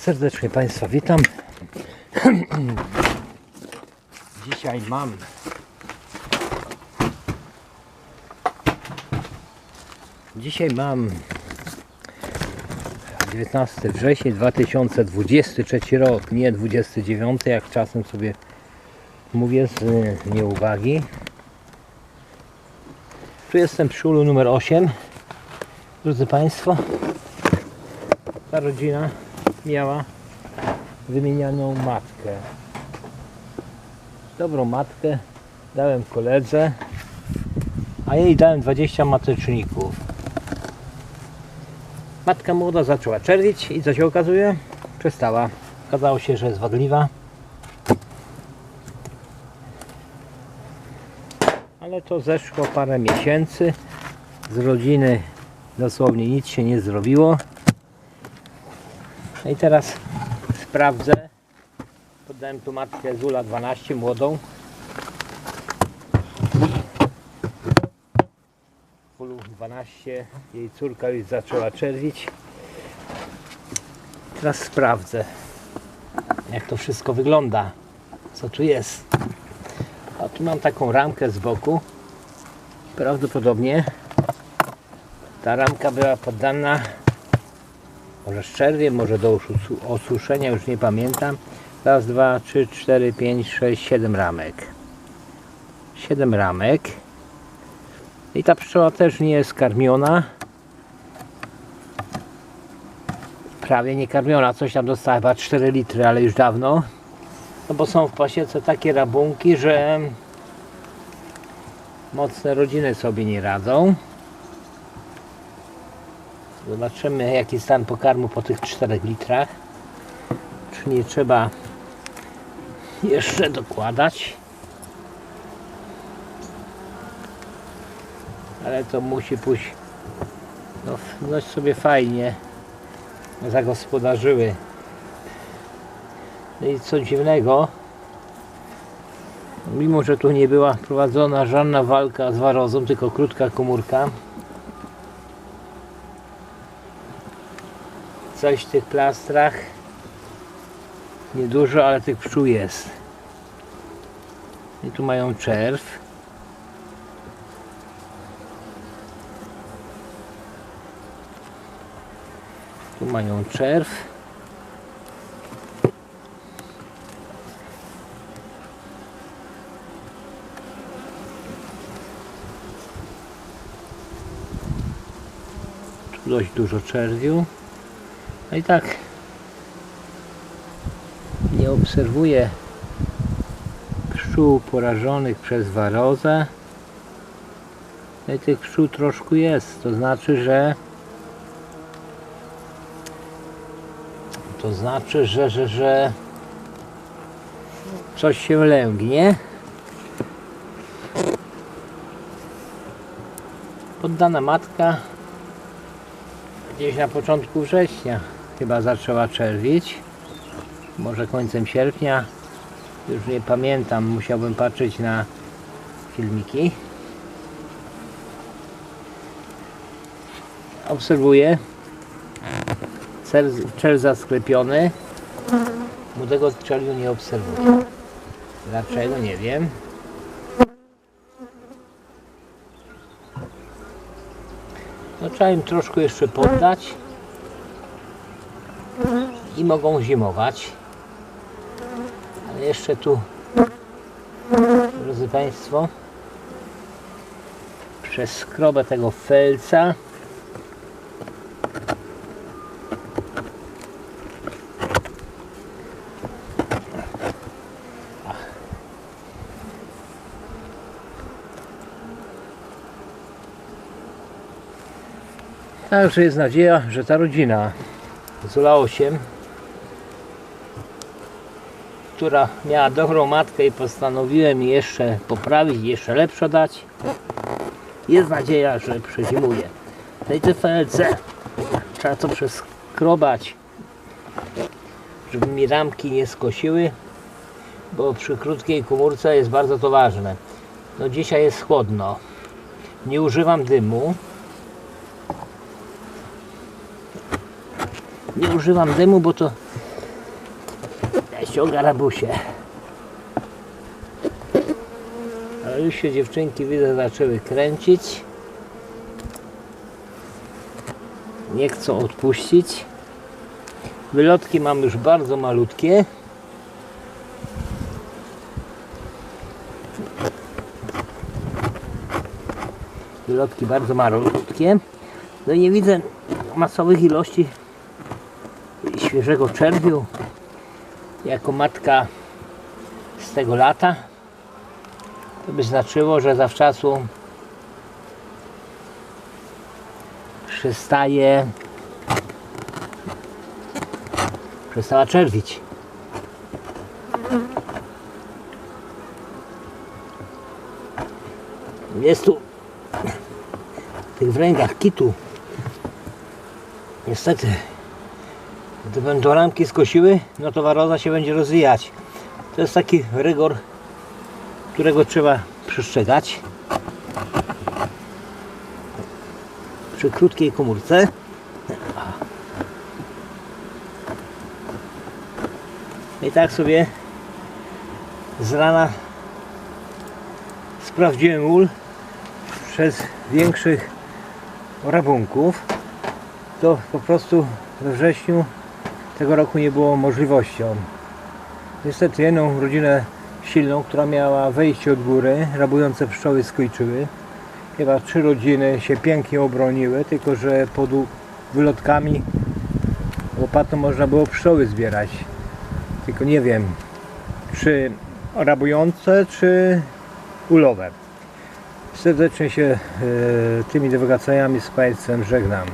Serdecznie Państwa witam. Dzisiaj mam Dzisiaj mam 19 września 2023 rok, nie 29, jak czasem sobie mówię z nieuwagi. Tu jestem przy ulu numer 8. Drodzy Państwo, ta rodzina miała wymienianą matkę. Dobrą matkę dałem koledze, a jej dałem 20 mateczników. Matka młoda zaczęła czerwić i co się okazuje? Przestała. Okazało się, że jest wadliwa. Ale to zeszło parę miesięcy. Z rodziny dosłownie nic się nie zrobiło. No i teraz sprawdzę. Poddałem tu matkę Zula 12 młodą. Ulu 12, jej córka już zaczęła czerwić. Teraz sprawdzę, jak to wszystko wygląda. Co tu jest? A tu mam taką ramkę z boku. Prawdopodobnie ta ramka była poddana może szczerwie, może do osu- osuszenia, już nie pamiętam. Raz, dwa, trzy, cztery, pięć, sześć, siedem ramek. Siedem ramek. I ta pszczoła też nie jest karmiona. Prawie nie karmiona, coś tam dostała chyba 4 litry, ale już dawno. No bo są w pasiece takie rabunki, że mocne rodziny sobie nie radzą. Zobaczymy jaki stan pokarmu po tych 4 litrach. Czy nie trzeba jeszcze dokładać. Ale to musi pójść no, no sobie fajnie zagospodarzyły. No i co dziwnego, mimo że tu nie była prowadzona żadna walka z warozą, tylko krótka komórka, coś w tych plastrach niedużo, ale tych pszczół jest. I tu mają czerw. Tu mają czerw. Tu dość dużo czerwiu. No i tak nie obserwuję pszczół porażonych przez warozę. No i tych pszczół troszkę jest. To znaczy, że to znaczy, że, że, że coś się lęgnie. Poddana matka gdzieś na początku września chyba zaczęła czerwić. Może końcem sierpnia. Już nie pamiętam, musiałbym patrzeć na filmiki. Obserwuję. Cel, czel zasklepiony. Młodego czelu nie obserwuję. Dlaczego? Nie wiem. No trzeba im troszkę jeszcze poddać. I mogą zimować. Ale jeszcze tu, drodzy Państwo, przez skrobę tego felca Także jest nadzieja, że ta rodzina Zula 8, która miała dobrą matkę i postanowiłem jeszcze poprawić, jeszcze lepsze dać. Jest nadzieja, że przezimuje. No i te trzeba to przeskrobać, żeby mi ramki nie skosiły, bo przy krótkiej komórce jest bardzo to ważne. No dzisiaj jest chłodno. Nie używam dymu. Nie używam dymu, bo to ściąga rabusie. Ale już się dziewczynki widzę zaczęły kręcić. Nie chcą odpuścić. Wylotki mam już bardzo malutkie. Wylotki bardzo malutkie. No i nie widzę masowych ilości świeżego czerwiu jako matka z tego lata. To by znaczyło, że zawczasu przestaje przestała czerwić. Jest tu w tych wręgach kitu. Niestety, gdy będą ramki skosiły, no to waroza się będzie rozwijać. To jest taki rygor, którego trzeba przestrzegać. Przy krótkiej komórce. I tak sobie z rana sprawdziłem ul przez większych rabunków. To po prostu we wrześniu tego roku nie było możliwością. Niestety jedną rodzinę silną, która miała wejście od góry, rabujące pszczoły skończyły. Chyba trzy rodziny się pięknie obroniły, tylko że pod wylotkami łopatą można było pszczoły zbierać. Tylko nie wiem, czy rabujące, czy ulowe. Serdecznie się e, tymi dywagacjami z Państwem żegnam.